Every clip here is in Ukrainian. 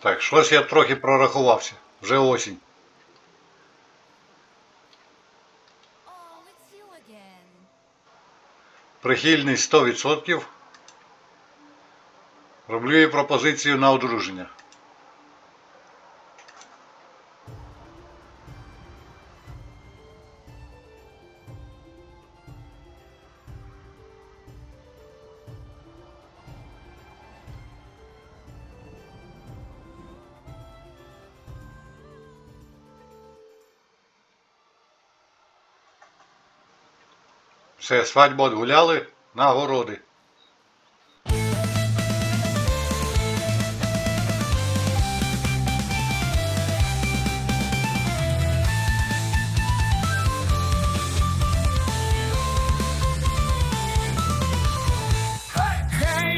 Так, щось я трохи прорахувався. Вже осінь. Прихильний it's you again. Прихильність 100%. Роблю їй пропозицію на одруження. Все, свадьбу відгуляли на городи.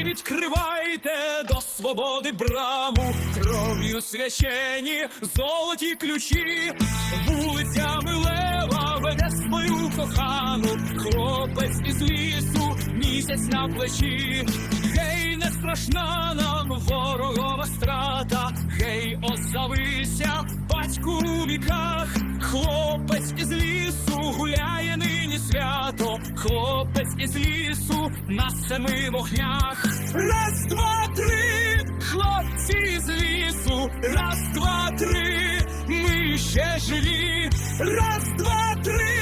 Відкривайте до свободи браму, кров'ю священі, золоті ключі, вулицями лева свою кохану, хлопець із лісу, місяць на плечі. Гей, не страшна нам ворогова страта, гей, озавися, батьку у віках, хлопець із лісу гуляє нині свято, хлопець із лісу на семи вогнях. Раз, два, три, хлопці з лісу, раз, два, три, ми ще живі. Раз, два, три,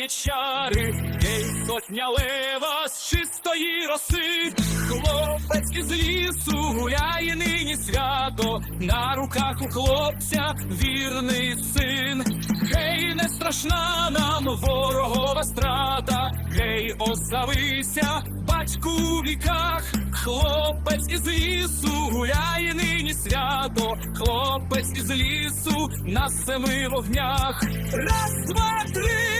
Піднімає чари, гей, сотня лева з чистої роси, хлопець із лісу гуляє нині свято, на руках у хлопця вірний син. Гей, не страшна нам ворогова страта, гей, озавися, батьку у віках, хлопець із лісу гуляє нині свято, хлопець із лісу на семи вогнях. Раз, два, три,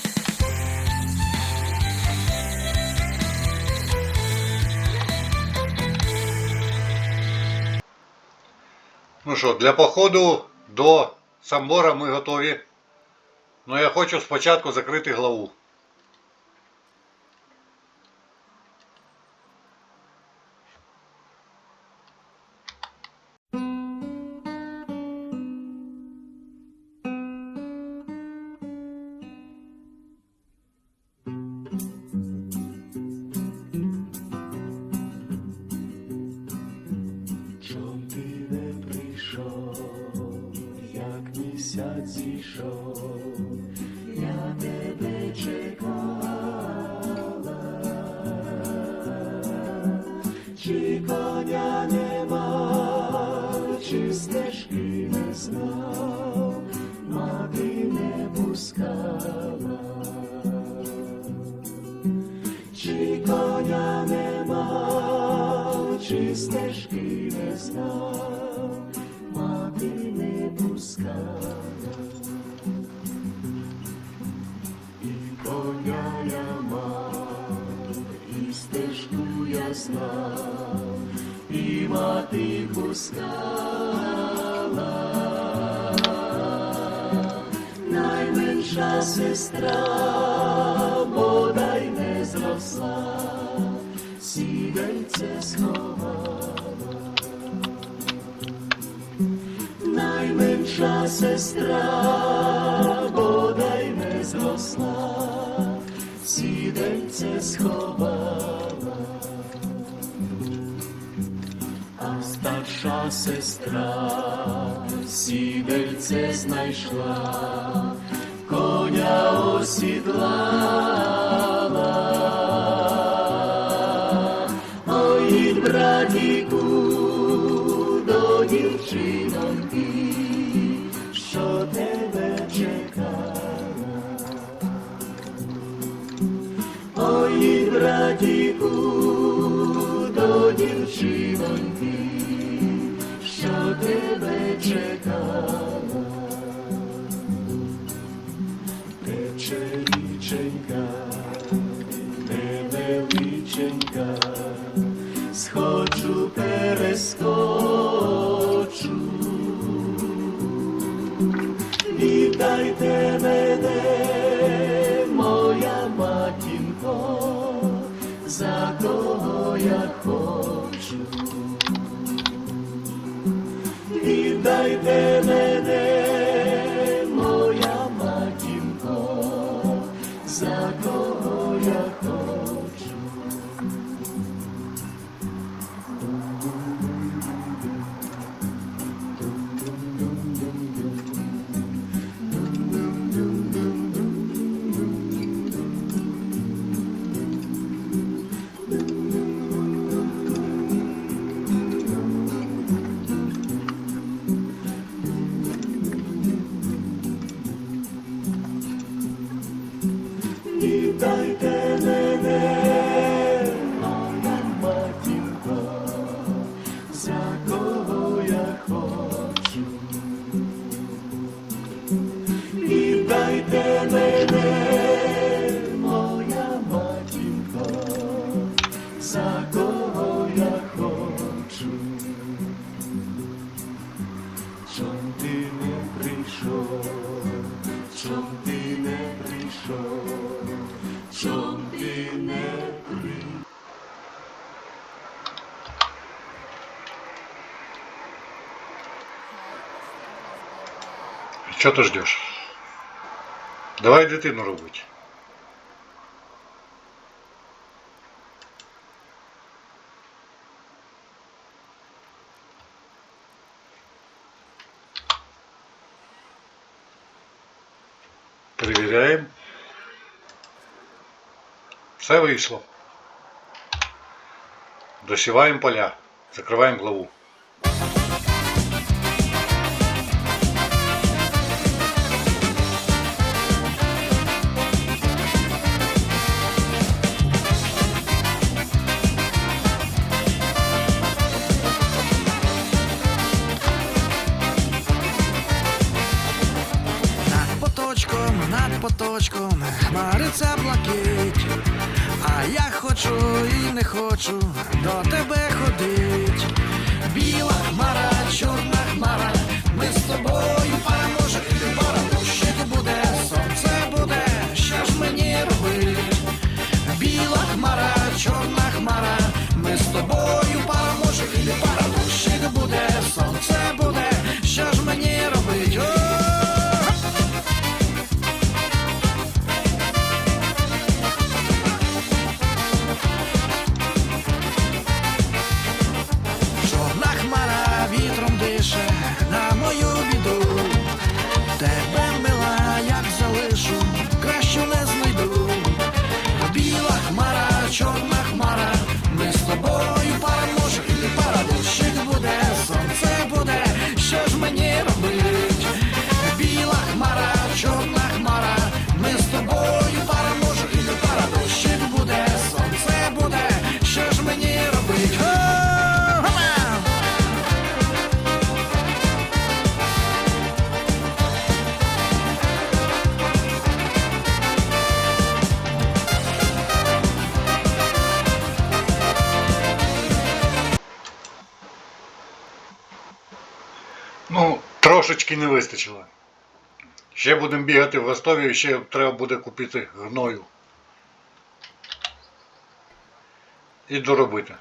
Ну що, для походу до Самбора ми готові. Ну я хочу спочатку закрити главу. Зійшов, я тебе чекала, чи коня нема, чи стежки не знав, мати не пускала. Чи коня нема, чи стежки не знав, мати не пускала. знав, і мати пускала, найменша сестра, бодай не зросла, сідельце сховала. Найменша сестра, бодай не зросла, сідельце сховала. серце знайшла, коня осідлала, Ой, братіку до дівчинки, що тебе чекала, Ой, братіку до дівчинки, що Тебе чекав. скочу, віддайте мене, моя матінко, за кого я хочу, віддайте мене. Что ты ждешь? Давай дитину робити. Проверяем. Все вышло. Досіваємо поля, Закрываем главу. листочком мариться блакить, а я хочу і не хочу до тебе ходити. трішки не вистачило. Ще будемо бігати в Ростові, ще треба буде купити гною. І доробити.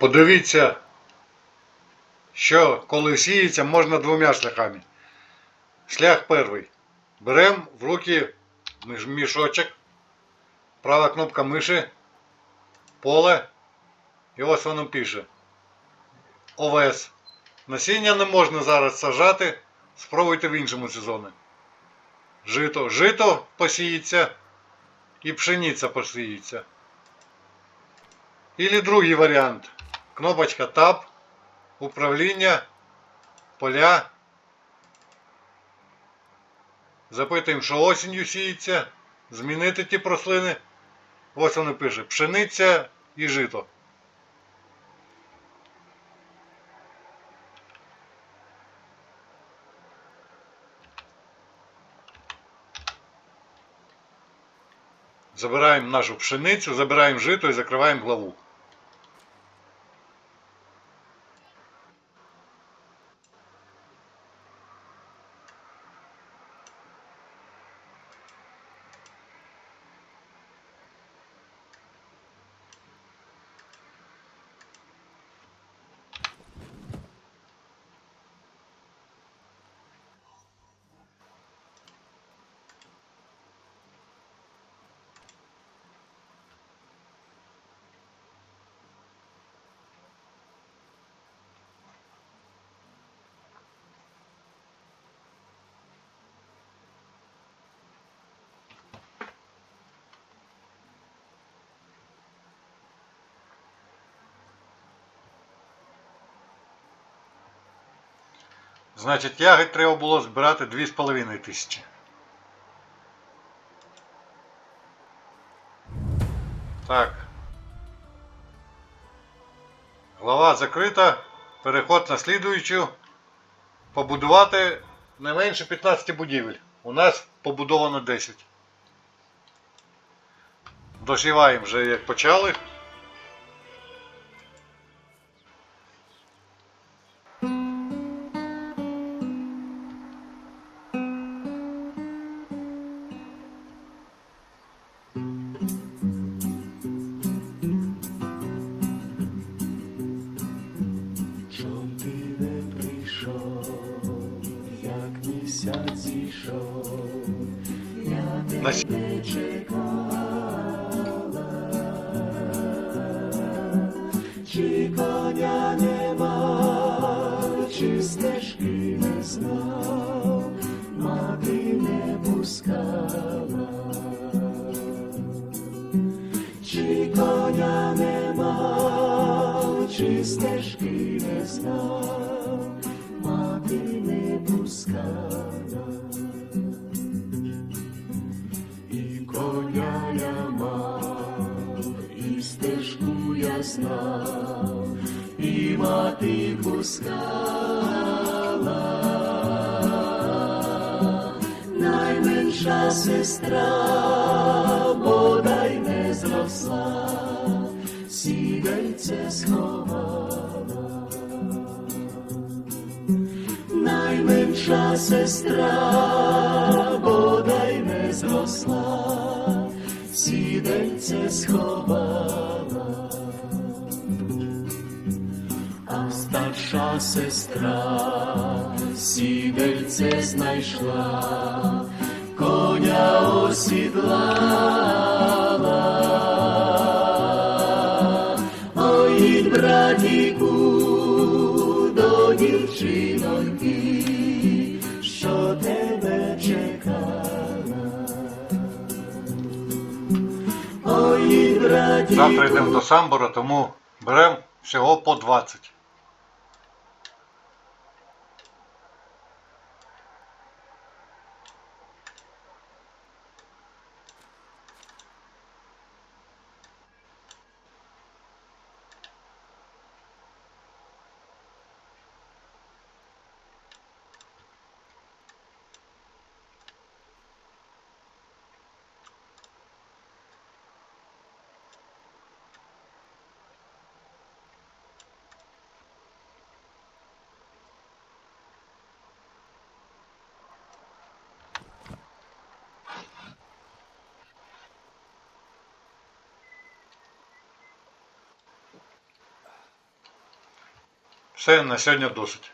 Подивіться, що коли сіється, можна двома шляхами. Шлях перший. Беремо в руки мішочок, права кнопка миші, поле, і ось воно пише. ОВС. Насіння не можна зараз сажати, спробуйте в іншому сезоні. Жито. Жито посіється і пшениця посіється. Или другий варіант. Кнопочка Tab, управління, поля. Запитуємо, що осінню сіється. Змінити ті прослини. Ось воно пише пшениця і жито. Забираємо нашу пшеницю, забираємо жито і закриваємо главу. Значить, ягід треба було збирати 2,5 тисячі. Так. Глава закрита. Переход на слідуючу. Побудувати не менше 15 будівель. У нас побудовано 10. Досіваємо вже як почали. Чекала, чи коня нема, чи стежки не знав, мати не пускала, чи коня нема, чи стежки не знав, мати не пускала, знав, і мати пускала. найменша сестра, бодай не зросла, сідельце сховала. Найменша сестра, бодай не зросла, сідельце сховала. Сестра сідельце знайшла, коня осідлала. Ой, братіку, до дівчиноньки, що тебе чекала. Ой, братіку, Завтра йдемо до Самбора, тому беремо всього по 20. Все, на сьогодні досить.